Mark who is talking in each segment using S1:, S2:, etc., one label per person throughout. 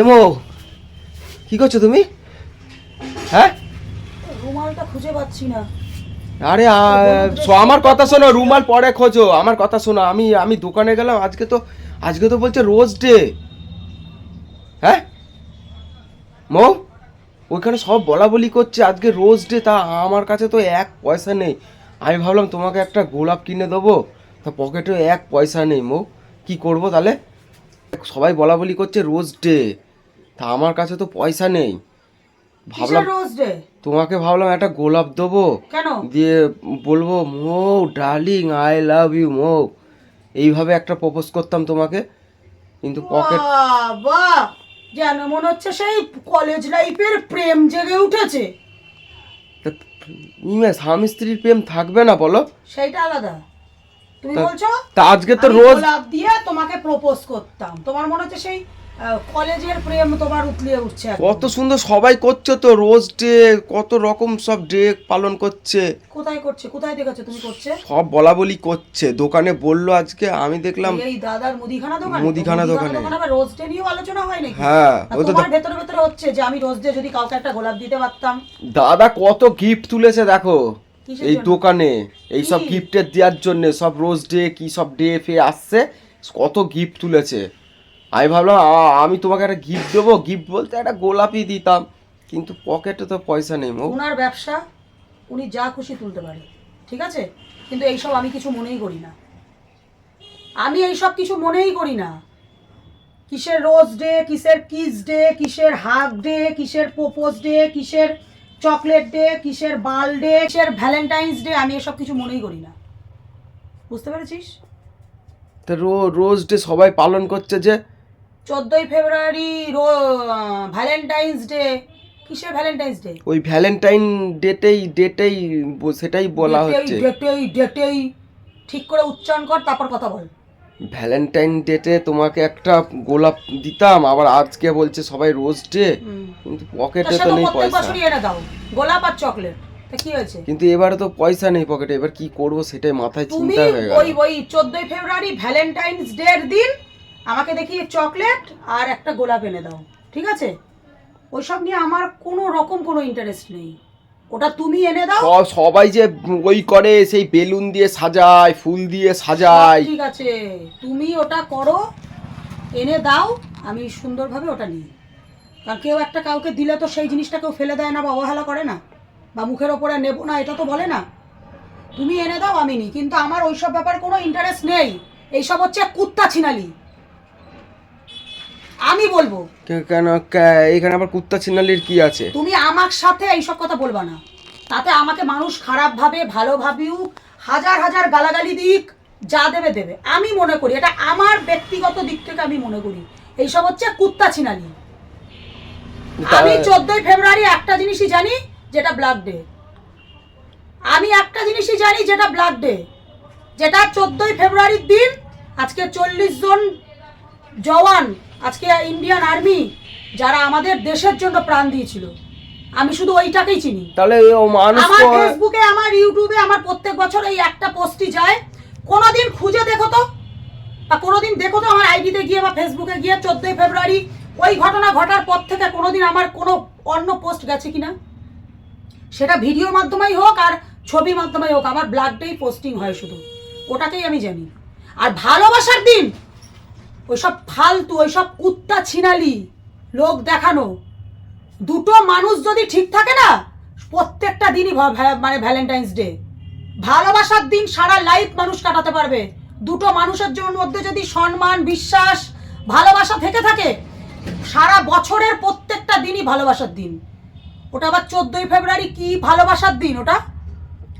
S1: এমো কি করছ তুমি? হ্যাঁ?
S2: রুমালটা খুঁজে পাচ্ছি না।
S1: আরে আমার কথা শোনো রুমাল পরে খোঁজো। আমার কথা শোনো আমি আমি দোকানে গেলাম আজকে তো আজকে তো বলছে রোজ ডে। হ্যাঁ? মৌ ওইখানে সব বলা বলি করছে আজকে রোজ ডে তা আমার কাছে তো এক পয়সা নেই। আমি ভাবলাম তোমাকে একটা গোলাপ কিনে দেবো তা পকেটে এক পয়সা নেই মৌ। কি করব তাহলে? সবাই বলা বলি করছে রোজ ডে। তা আমার কাছে তো পয়সা নেই। ভাবলাম
S2: রোজ ডে?
S1: তোমাকে ভাবলাম একটা গোলাপ দেবো।
S2: কেন?
S1: দিয়ে বলব Mou darling I love you Mou. এইভাবে একটা প্রপোজ করতাম তোমাকে। কিন্তু পকেট
S2: যেন মনে হচ্ছে সেই কলেজ লাইফের প্রেম জেগে উঠেছে।
S1: স্বামী স্ত্রীর প্রেম থাকবে না বলো?
S2: সেইটা আলাদা। তুমি বলছো?
S1: তা আজকে তো রোজ
S2: গোলাপ দিয়ে তোমাকে প্রপোজ করতাম। তোমার মনে হচ্ছে সেই কলেজের প্রেম তোমার উতলিয়ে উঠছে
S1: কত সুন্দর সবাই করছে তো রোজ ডে কত রকম সব ডে পালন করছে।
S2: কোথায় করছে? কোথায় দেখেছ তুমি করছে?
S1: সব বলা বলি করছে। দোকানে বলল আজকে আমি দেখলাম
S2: এই দাদার মুদিখানা দোকান?
S1: মুদিখানা দোকানে।
S2: রোজ ডে নিয়েও আলোচনা হয় নাকি?
S1: হ্যাঁ ওই তো
S2: ভেতরে ভেতরে হচ্ছে যে আমি রোজ ডে যদি কাউকে একটা গোলাপ দিতে পারতাম।
S1: দাদা কত গিফট তুলেছে দেখো। এই দোকানে এই সব? গিফটের দেওয়ার জন্য সব রোজ ডে কি সব ডে ফে আসছে কত গিফট তুলেছে। আমি ভাবলাম আমি তোমাকে একটা গিফট দেবো। গিফট বলতে একটা গোলাপি দিতাম কিন্তু পকেটে তো পয়সা নেই
S2: ওনার ব্যবসা উনি যা খুশি তুলতে পারে ঠিক আছে? কিন্তু এইসব আমি কিছু মনেই করি না। আমি এইসব কিছু মনেই করি না। কিসের রোজ ডে কিসের কিস ডে কিসের হাগ ডে কিসের প্রোপোজ ডে কিসের চকলেট ডে কিসের বাল ডে কিসের ভ্যালেন্টাইন্স ডে আমি এসব কিছু মনেই করি না। বুঝতে পেরেছিস?
S1: তা রোজ ডে সবাই পালন করছে যে?
S2: চোদ্দোই ফেব্রুয়ারি রো ভ্যালেন্টাইন্স ডে। কিসের ভ্যালেন্টাইন্স ডে?
S1: ওই ভ্যালেন্টাইন ডেটেই ডেটেই সেটাই বলা হচ্ছে।
S2: ডেটেই ডেটেই ঠিক করে উচ্চারণ কর তারপর কথা বল।
S1: ভ্যালেন্টাইন ডেটে তোমাকে একটা গোলাপ দিতাম আবার আজকে বলছে সবাই রোজ ডে কিন্তু পকেটে তো নেই পয়সা।
S2: গোলাপ আর চকলেট
S1: কিন্তু এবারে তো পয়সা নেই পকেটে এবার কি করব সেটাই মাথায় চিন্তা হয়ে গেল।
S2: ওই ওই চোদ্দই ফেব্রুয়ারি ভ্যালেন্টাইন্স ডে এর দিন আমাকে দেখিয়ে চকলেট আর একটা গোলাপ এনে দাও ঠিক আছে? ওইসব নিয়ে আমার কোনো রকম কোনো ইন্টারেস্ট নেই। ওটা তুমি এনে দাও।
S1: সবাই যে ওই করে সেই বেলুন দিয়ে সাজায় ফুল দিয়ে সাজায়।
S2: ঠিক আছে। তুমি ওটা করো এনে দাও আমি সুন্দরভাবে ওটা নিই। কারণ কেউ একটা কাউকে দিলে তো সেই জিনিসটা কেউ ফেলে দেয় না বা অবহেলা করে না বা মুখের ওপরে নেব না এটা তো বলে না। তুমি এনে দাও আমি নিই। কিন্তু আমার ওইসব ব্যাপারে কোনো ইন্টারেস্ট নেই। এইসব হচ্ছে কুত্তা ছিনালি। আমি বলব।
S1: কেন এখানে আবার কুত্তা ছিনালির কি আছে?
S2: তুমি আমার সাথে এইসব কথা বলবা না। তাতে আমাকে মানুষ খারাপ ভাবে ভালো ভাবিও হাজার হাজার গালাগালি দিক যা দেবে দেবে। আমি মনে করি এটা আমার ব্যক্তিগত দিক থেকে আমি মনে করি এইসব হচ্ছে কুত্তা ছিনালি আমি চোদ্দই ফেব্রুয়ারি একটা জিনিসই জানি যেটা ব্লাড ডে আমি একটা জিনিসই জানি যেটা ব্লাড ডে যেটা চোদ্দই ফেব্রুয়ারির দিন আজকে চল্লিশ জন জওয়ান আজকে ইন্ডিয়ান আর্মি যারা আমাদের দেশের জন্য প্রাণ দিয়েছিল আমি শুধু ওইটাকেই চিনি।
S1: তাহলে
S2: আমার ফেসবুকে আমার ইউটিউবে আমার প্রত্যেক বছর এই একটা পোস্টই যায়। কোনোদিন খুঁজে দেখো তো। বা কোনোদিন দেখো তো আমার আইডিতে গিয়ে বা ফেসবুকে গিয়ে চোদ্দোই ফেব্রুয়ারি ওই ঘটনা ঘটার পর থেকে কোনোদিন আমার কোনো অন্য পোস্ট গেছে কিনা? সেটা ভিডিওর মাধ্যমেই হোক আর ছবির মাধ্যমেই হোক আমার ব্লাডটাই পোস্টিং হয় শুধু। ওটাকেই আমি জানি। আর ভালোবাসার দিন ওইসব ফালতু, ওইসব কুত্তা ছিনালি, লোক দেখানো। দুটো মানুষ যদি ঠিক থাকে না, প্রত্যেকটা দিনই মানে ভ্যালেন্টাইন্স ডে ভালোবাসার দিন সারা লাইফ মানুষ কাটাতে পারবে। দুটো মানুষের জন্য মধ্যে যদি সম্মান, বিশ্বাস, ভালোবাসা থেকে থাকে, সারা বছরের প্রত্যেকটা দিনই ভালোবাসার দিন। ওটা আবার চোদ্দই ফেব্রুয়ারি কি ভালোবাসার দিন ওটা?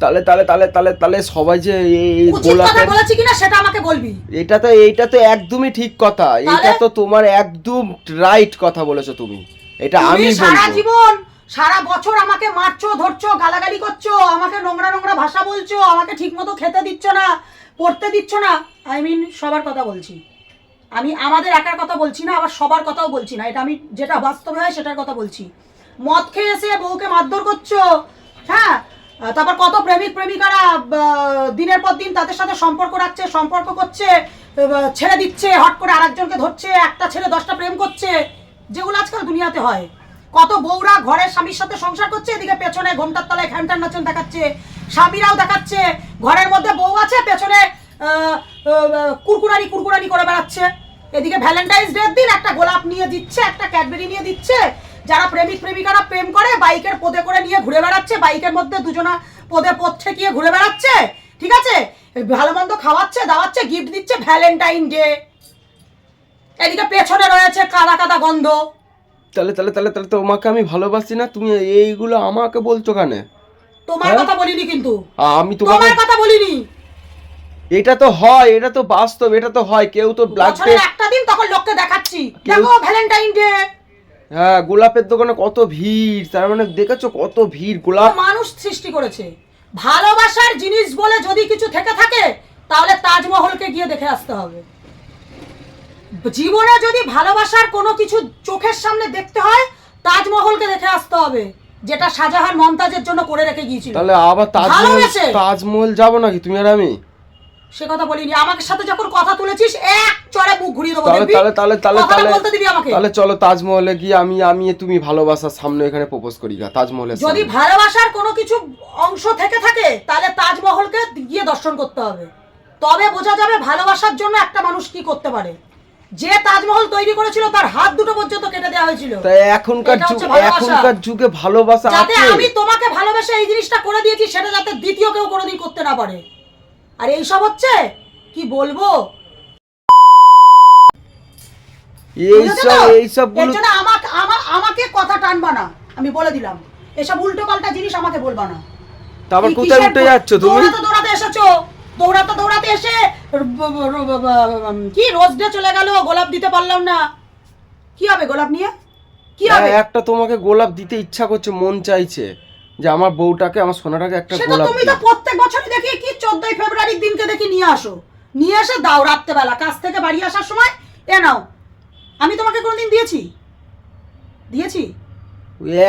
S1: তাহলে তাহলে তাহলে তাহলে তাহলে সবাই যে এই গোলাপের
S2: বলেছি কিনা সেটা আমাকে বলবি।
S1: এটা তো এইটা তো একদমই ঠিক কথা। এটা তো তোমার একদম রাইট কথা বলেছ তুমি। এটা আমি
S2: সারা জীবন সারা বছর আমাকে মারছো ধরছো গালাগালি করছ আমাকে নোংরা নোংরা ভাষা বলছো আমাকে ঠিকমতো খেতে দিচ্ছ না পড়তে দিচ্ছ না। আই মিন সবার কথা বলছি। আমি আমাদের একার কথা বলছি না আবার সবার কথাও বলছি না। এটা আমি যেটা বাস্তবে হয় সেটার কথা বলছি। মদ খেয়ে এসে বউকে মারধর করছ হ্যাঁ? তারপর কত প্রেমিক প্রেমিকারা দিনের পর দিন তাদের সাথে সম্পর্ক রাখছে, সম্পর্ক করছে ছেড়ে দিচ্ছে, হট করে আরেকজনকে ধরছে, একটা ছেলে দশটা প্রেম করছে, যেগুলো আজকাল দুনিয়াতে হয়। কত বউরা ঘরের স্বামীর সাথে সংসার করছে, এদিকে পেছনে ঘোমটার তলায় ঘ্যানটার নাচন দেখাচ্ছে, স্বামীরাও দেখাচ্ছে, ঘরের মধ্যে বউ আছে, পেছনে কুরকুরানি কুরকুরানি করে বেড়াচ্ছে। এদিকে ভ্যালেন্টাইন্স ডে দিন একটা গোলাপ নিয়ে দিচ্ছে, একটা ক্যাডবেরি নিয়ে দিচ্ছে যারা প্রেমিক প্রেমিকারা প্রেম করে বাইকের পদে করে নিয়ে ঘুরে বেড়াচ্ছে বাইকের মধ্যে দুজনা পদে পদ ঠেকিয়ে ঘুরে বেড়াচ্ছে ঠিক আছে? ভালো মন্দ খাওয়াচ্ছে দাওয়াচ্ছে গিফট দিচ্ছে ভ্যালেন্টাইন ডে এদিকে পেছনে রয়েছে কাদা কাদা গন্ধ।
S1: তাহলে তাহলে তাহলে তাহলে তোমাকে আমি ভালোবাসি না? তুমি এইগুলো আমাকে বলছো কেন?
S2: তোমার
S1: হ্যাঁ?
S2: কথা বলিনি কিন্তু।
S1: আমি
S2: তোমার কথা বলিনি।
S1: এটা তো হয় এটা তো বাস্তব এটা তো হয়। কেউ তো ব্লাড
S2: একটা দিন তখন লোককে দেখাচ্ছি। দেখো ভ্যালেন্টাইন ডে
S1: হ্যাঁ গোলাপের দোকানে কত ভিড় তার মানে দেখেছ কত ভিড় গোলাপ
S2: মানুষ সৃষ্টি করেছে। ভালোবাসার জিনিস বলে যদি কিছু থেকে থাকে তাহলে তাজমহলকে গিয়ে দেখে আসতে হবে। জীবনে যদি ভালোবাসার কোনো কিছু চোখের সামনে দেখতে হয় তাজমহলকে দেখে আসতে হবে যেটা শাহজাহান মমতাজের জন্য করে রেখে গিয়েছিল।
S1: তাহলে আবার তাজমহল। তাজমহল যাব নাকি তুমি আর আমি?
S2: সে কথা বলিনি। আমার সাথে যখন কথা তুলেছিস এক চড়ে মুখ ঘুরিয়ে দেবো
S1: তাহলে? তাহলে তাহলে তাহলে তাহলে
S2: বলতে দিবি আমাকে।
S1: তাহলে চলো তাজমহলে গিয়ে আমি আমি তুমি ভালোবাসার সামনে এখানে প্রপোজ করি গা তাজমহলের
S2: যদি ভালোবাসার কোনো কিছু অংশ থেকে থাকে তাহলে তাজমহলকে গিয়ে দর্শন করতে হবে। তবে বোঝা যাবে ভালোবাসার জন্য একটা মানুষ কি করতে পারে। যে তাজমহল তৈরি করেছিল তার হাত দুটো পর্যন্ত কেটে দেওয়া হয়েছিল।
S1: তাই এখনকার যুগ এখনকার যুগে ভালোবাসা
S2: যাতে আমি তোমাকে ভালোবেসে এই জিনিসটা করে দিয়েছি সেটা যাতে দ্বিতীয় কেউ কোনোদিন করতে না পারে। আর এইসব হচ্ছে? কি বলব? বুঝেছ
S1: এইসব
S2: তো?
S1: এইসব
S2: এর জন্য আমাকে আমার আমাকে কথা টানবা না। আমি বলে দিলাম। এসব উল্টো পাল্টা জিনিস আমাকে বলবা না।
S1: তারপর কোথায় উঠে যাচ্ছ তুমি?
S2: দৌড়াতে দৌড়াতে এসেছ? দৌড়াতে দৌড়াতে এসে কি রোজ ডে চলে গেল? গোলাপ দিতে পারলাম না। কি হবে গোলাপ নিয়ে? কি হবে?
S1: একটা তোমাকে গোলাপ দিতে ইচ্ছা করছে মন চাইছে। যে আমার বউটাকে আমার সোনাটাকে একটা গোলাপ
S2: তুমি তো প্রত্যেক বছরই দেখি কি চোদ্দই ফেব্রুয়ারির দিনকে দেখি নিয়ে আসো। নিয়ে এসে দাও রাত্রেবেলা। কাজ থেকে বাড়ি আসার সময় এ নাও। আমি তোমাকে কোনোদিন দিয়েছি? দিয়েছি?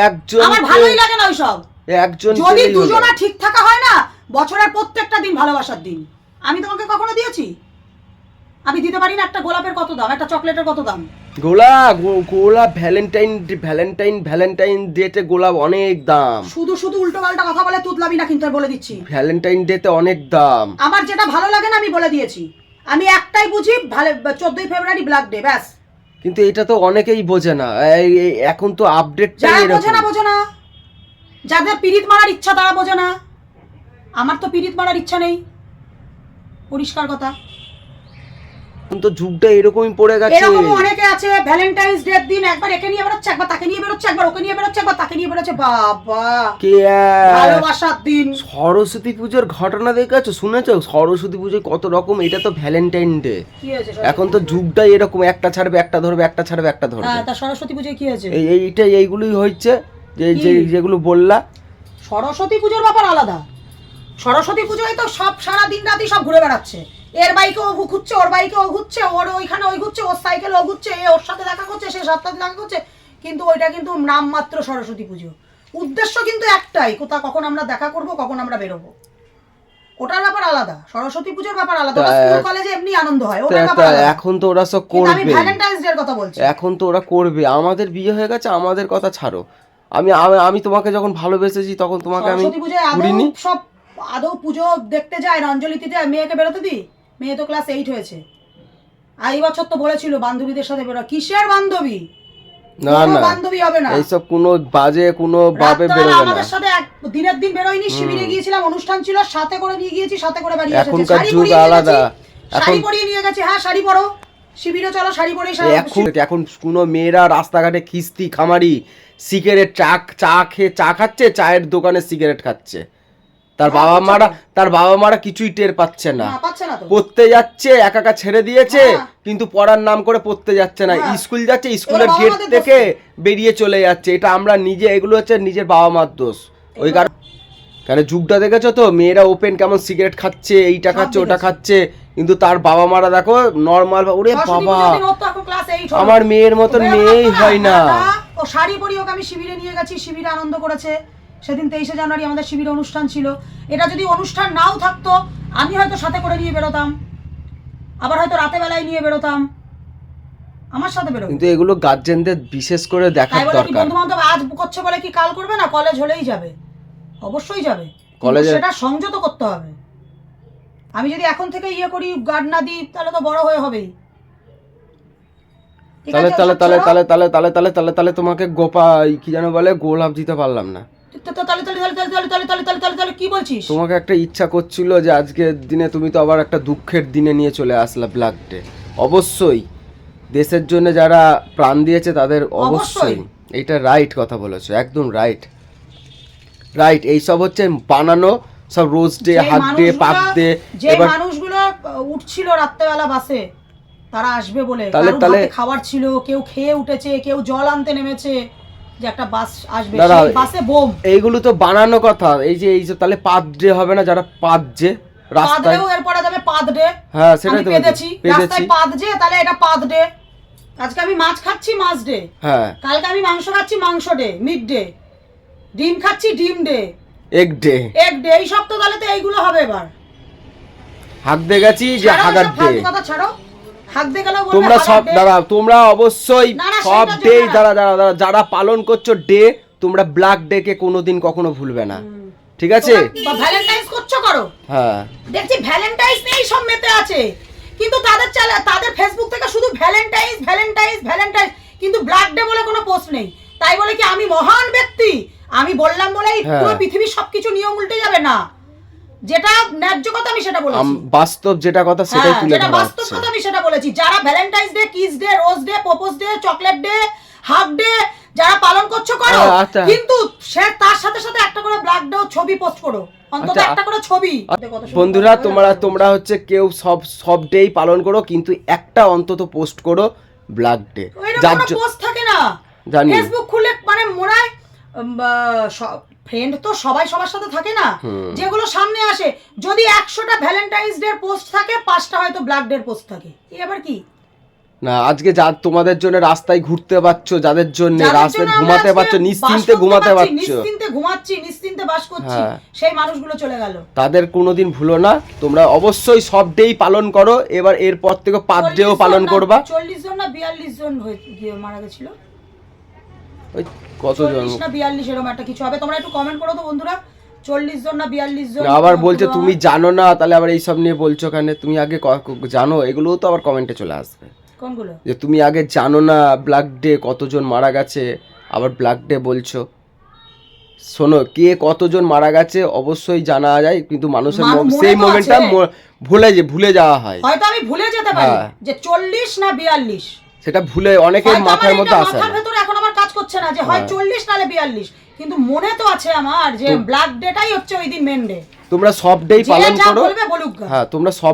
S1: একজন
S2: আমার ভালোই লাগে না ওইসব।
S1: একজন
S2: যদি। দুজনা ঠিক থাকা হয় না বছরের প্রত্যেকটা দিন ভালোবাসার দিন। আমি তোমাকে কখনো দিয়েছি? আমি দিতে পারি না একটা গোলাপের কত দাম? একটা চকলেটের কত দাম?
S1: গোলা গো- গোলাপ ভ্যালেন্টাইন ভ্যালেন্টাইন ভ্যালেন্টাইন ডেতে গোলাপ অনেক দাম।
S2: শুধু শুধু উল্টো পাল্টা কথা বলে তুতলাবি না কিন্তু আমি বলে দিচ্ছি।
S1: ভ্যালেন্টাইন ডেতে অনেক দাম।
S2: আমার যেটা ভালো লাগে না আমি বলে দিয়েছি। আমি একটাই বুঝি ভালো চোদ্দই ফেব্রুয়ারি ব্ল্যাক ডে ব্যাস।
S1: কিন্তু এটা তো অনেকেই বোঝে না। এই- এই- এখন তো আপডেটটাই
S2: যারা বোঝে না বোঝে না। যাদের পিরিত মারার ইচ্ছা তারা বোঝে না। আমার তো পিরিত মারার ইচ্ছা নেই। পরিষ্কার কথা।
S1: তো যুগটা এরকমই পড়ে গেছে।
S2: এরকম অনেকে আছে ভ্যালেন্টাইন্স ডে দিন একবার একে নিয়ে বেরোচ্ছে একবার তাকে নিয়ে বেরোচ্ছে একবার ওকে নিয়ে বেরোচ্ছে একবার তাকে নিয়ে বেরোচ্ছে। বাবা
S1: কে
S2: ভালোবাসার দিন।
S1: সরস্বতী পুজোর ঘটনা দেখেছ শুনেছো? সরস্বতী পুজোয় কত রকম এটা তো ভ্যালেন্টাইন ডে এখন তো যুগটাই এরকম একটা ছাড়বে একটা ধরবে একটা ছাড়বে একটা ধরবে।
S2: হ্যাঁ তা সরস্বতী পুজোয় কি হয়েছে?
S1: এই এইটা এইগুলোই হচ্ছে যে? যে- যেগুলো বললা।
S2: সরস্বতী পুজোর ব্যাপার আলাদা। সরস্বতী পুজোয় তো সব সারা দিন রাতি সব ঘুরে বেড়াচ্ছে। এর বাইকে ও ঘুরছে ওর বাইকে ও ঘুরছে ওর ওইখানে ওই ঘুরছে ওর সাইকেল ও ঘুরছে এ ওর সাথে দেখা করছে সে সাথে দেখা করছে কিন্তু ওইটা কিন্তু নামমাত্র সরস্বতী পুজো। উদ্দেশ্য কিন্তু একটাই কোথা কখন আমরা দেখা করব কখন আমরা বেরোবো। ওটার ব্যাপার আলাদা সরস্বতী পুজোর ব্যাপার আলাদা। স্কুল কলেজে এমনি আনন্দ হয় ওটার ব্যাপার।
S1: এখন তো ওরা সব
S2: কিন্তু আমি ভ্যালেন্টাইন্স ডে কথা বলছি।
S1: এখন তো ওরা করবে। আমাদের বিয়ে হয়ে গেছে আমাদের কথা ছাড়ো। আমি আমি- তোমাকে যখন ভালোবেসেছি তখন তোমাকে আমি
S2: সরস্বতী পুজোয় সব আদৌ পুজো দেখতে যায় অঞ্জলি দিতে মেয়েকে বেরোতে দি মেয়ে তো ক্লাস এইট হয়েছে। আর এই বছর তো বলেছিল বান্ধবীদের সাথে বেরো কিসের বান্ধবী?
S1: না না।
S2: বান্ধবী হবে না।
S1: এইসব কোনো বাজে কোনো ভাবে বেরোবে না।
S2: আমাদের সাথে এক দিনের দিন বেরোয়নি শিবিরে গিয়েছিলাম অনুষ্ঠান ছিল সাথে করে নিয়ে গিয়েছি সাথে করে বাড়ি এসেছে। শাড়ি পরিয়ে
S1: আলাদা।
S2: শাড়ি পরিয়ে নিয়ে গেছে। হ্যাঁ শাড়ি পরো। শিবিরে চলো শাড়ি পরে
S1: এখন এখন কোনো মেয়েরা রাস্তাঘাটে খিস্তি খামারি সিগারেট চা চা খেয়ে চা খাচ্ছে চায়ের দোকানে সিগারেট খাচ্ছে? তার
S2: হ্যাঁ,
S1: বাবা মারা তার বাবা মারা কিছুই টের পাচ্ছে না। পড়তে যাচ্ছে একা একা ছেড়ে দিয়েছে
S2: হ্যাঁ।
S1: কিন্তু পড়ার নাম করে পড়তে যাচ্ছে না।
S2: হ্যাঁ।
S1: স্কুল যাচ্ছে স্কুলের গেট থেকে বেরিয়ে চলে যাচ্ছে। এটা আমরা নিজে এগুলো হচ্ছে নিজের বাবা মার দোষ। ওই কারণ কেন যুগটা দেখেছ তো? মেয়েরা ওপেন কেমন সিগারেট খাচ্ছে এইটা খাচ্ছে ওটা খাচ্ছে কিন্তু তার বাবা মারা দেখো নর্মাল ওরে বাবা। আমার মেয়ের মতন মেয়েই হয় না।
S2: ও শাড়ি পরি ওকে আমি শিবিরে নিয়ে গেছি শিবিরে আনন্দ করেছে। সেদিন তেইশে জানুয়ারি আমাদের শিবিরে অনুষ্ঠান ছিল। এটা যদি অনুষ্ঠান নাও থাকতো আমি হয়তো সাথে করে নিয়ে বেরোতাম। আবার হয়তো রাতে বেলায় নিয়ে বেরোতাম। আমার সাথে বেরোবে।
S1: কিন্তু এগুলো গার্জেনদের বিশেষ করে
S2: বলে
S1: দরকার।
S2: বন্ধু বান্ধব আজ করছে বলে কি কাল করবে না? কলেজ হলেই যাবে। অবশ্যই যাবে।
S1: কলেজে-
S2: কলেজে সেটা সংযত করতে হবে। আমি যদি এখন থেকে ইয়ে করি গার্ড না দিই তাহলে তো বড় হয়ে হবেই।
S1: তাহলে তাহলে তাহলে তাহলে তাহলে তাহলে তাহলে তাহলে তাহলে তোমাকে গোপা কি যেন বলে গোলাপ দিতে পারলাম না।
S2: কি বলছিস?
S1: তোমাকে একটা ইচ্ছা করছিল যে আজকের দিনে তুমি তো আবার একটা দুঃখের দিনে নিয়ে চলে আসলা ব্ল্যাক ডে অবশ্যই দেশের জন্য যারা প্রাণ দিয়েছে তাদের অবশ্যই। এটা রাইট কথা বলেছ একদম রাইট রাইট এই সব হচ্ছে বানানো সব রোজ ডে হাত ডে পাক ডে
S2: যে মানুষগুলো উঠছিল রাত্রেবেলা বাসে তারা আসবে বলে।
S1: তাহলে
S2: খাবার ছিল কেউ খেয়ে উঠেছে কেউ জল আনতে নেমেছে। যে একটা বাস আসবে বাসে বোম।
S1: এইগুলো তো বানানো কথা। এই যে এই যে তাহলে ডে হবে না যারা যে রাস্তায়
S2: পাদরেও এরপরে যাবে পাদডে
S1: হ্যাঁ সেটাই তো
S2: পেদেছি রাস্তায় পাদজে তাহলে এটা পাদডে আজকে আমি মাছ খাচ্ছি মাছ ডে
S1: হ্যাঁ।
S2: কালকে আমি মাংস খাচ্ছি মাংস ডে মিড ডে ডিম খাচ্ছি ডিম ডে
S1: এক ডে
S2: এগ ডে এই সব তো তাহলে তো এইগুলো হবে এবার।
S1: হাত দিয়ে গেছি যে হাগার ডে
S2: কথা ছাড়ো।
S1: তোমরা সব দাঁড়া তোমরা অবশ্যই সব ডে দাঁড়া। দাঁড়া দাঁড়া যারা পালন করছ ডে তোমরা ব্ল্যাক ডে কে কোনোদিন কখনো ভুলবে না। ঠিক আছে?
S2: ভ্যালেন্টাইন্স করছ করো।
S1: হ্যাঁ।
S2: দেখছি ভ্যালেন্টাইন্স নেই সব মেতে আছে। কিন্তু তাদের চালা তাদের ফেসবুক থেকে শুধু ভ্যালেন্টাইন্স ভ্যালেন্টাইন্স ভ্যালেন্টাইন্স কিন্তু ব্ল্যাক ডে বলে কোনো পোস্ট নেই। তাই বলে কি আমি মহান ব্যক্তি? আমি বললাম বলেই
S1: হ্যাঁ।
S2: পুরো পৃথিবীর সবকিছু নিয়ম উল্টে যাবে না। যেটা ন্যায্য কথা আমি সেটা বলেছি।
S1: বাস্তব যেটা কথা সেটাই
S2: হ্যাঁ,
S1: তুলে
S2: যেটা
S1: ধরা
S2: বাস্তব কথা আমি সেটা বলেছি। যারা Valentine's day kiss day rose day propose day chocolate day half day যারা পালন করছ করো
S1: হ্যাঁ, আচ্ছা।
S2: কিন্তু সে তার সাথে সাথে একটা করে ব্ল্যাক ডে ছবি পোস্ট করো। অন্তত
S1: আচ্ছা,
S2: একটা করে ছবি।
S1: বন্ধুরা তোমরা তোমরা হচ্ছে কেউ সব সব ডেই পালন করো কিন্তু একটা অন্তত পোস্ট করো ব্ল্যাক ডে যার
S2: পোস্ট থাকে না।
S1: জানি।
S2: ফেসবুক খুলে মানে হয় ফ্রেন্ড তো সবাই সবার সাথে থাকে না। যেগুলো সামনে আসে যদি একশোটা ভ্যালেন্টাইন্স ডে পোস্ট থাকে পাঁচটা হয়তো ব্ল্যাক ডে পোস্ট থাকে। এ আবার কি?
S1: না আজকে যা তোমাদের জন্য রাস্তায় ঘুরতে পারছ যাদের জন্য রাস্তায় ঘুমাতে পারছ নিশ্চিন্তে ঘুমাতে
S2: পারছি, নিশ্চিন্তে ঘুমাচ্ছি নিশ্চিন্তে বাস করছি
S1: হ্যাঁ।
S2: সেই মানুষগুলো চলে গেল।
S1: তাদের কোনোদিন ভুলো না তোমরা অবশ্যই সব ডেই পালন করো এবার এরপর থেকে পাঁচ ডেও পালন করবা।
S2: চল্লিশ জন না বিয়াল্লিশ জন মারা গেছিল।
S1: ওই কতজন?
S2: চল্লিশ না বিয়াল্লিশ এরকম একটা কিছু হবে। তোমরা একটু কমেন্ট করো তো বন্ধুরা। চল্লিশ জন না বিয়াল্লিশ জন
S1: আবার বলছে তুমি জানো না তাহলে আবার এইসব নিয়ে বলছো কেন? তুমি আগে জানো এগুলোও তো আবার কমেন্টে চলে আসবে।
S2: কোনগুলো?
S1: যে তুমি আগে জানো না ব্ল্যাক ডে কতজন মারা গেছে আবার ব্ল্যাক ডে বলছো। শোনো কে কতজন মারা গেছে অবশ্যই জানা যায় কিন্তু মানুষের
S2: মানু-
S1: সেই মোমেন্টটা ভুলে যে ভুলে যাওয়া হয়।
S2: হয়তো আমি ভুলে যেতে পারি
S1: হ্যাঁ।
S2: যে চল্লিশ না বিয়াল্লিশ।
S1: সেটা ভুলে অনেকের মাথার মধ্যে আসে
S2: মাথার
S1: না।
S2: এখন আমার কাজ করছে না যে হয়
S1: হ্যাঁ।
S2: চল্লিশ নালে বিয়াল্লিশ কিন্তু মনে তো আছে আমার যে ব্ল্যাক ডেটাই হচ্ছে ওই দিন মেন ডে
S1: তোমরা সব ডেই পালন করো। হ্যাঁ তোমরা সব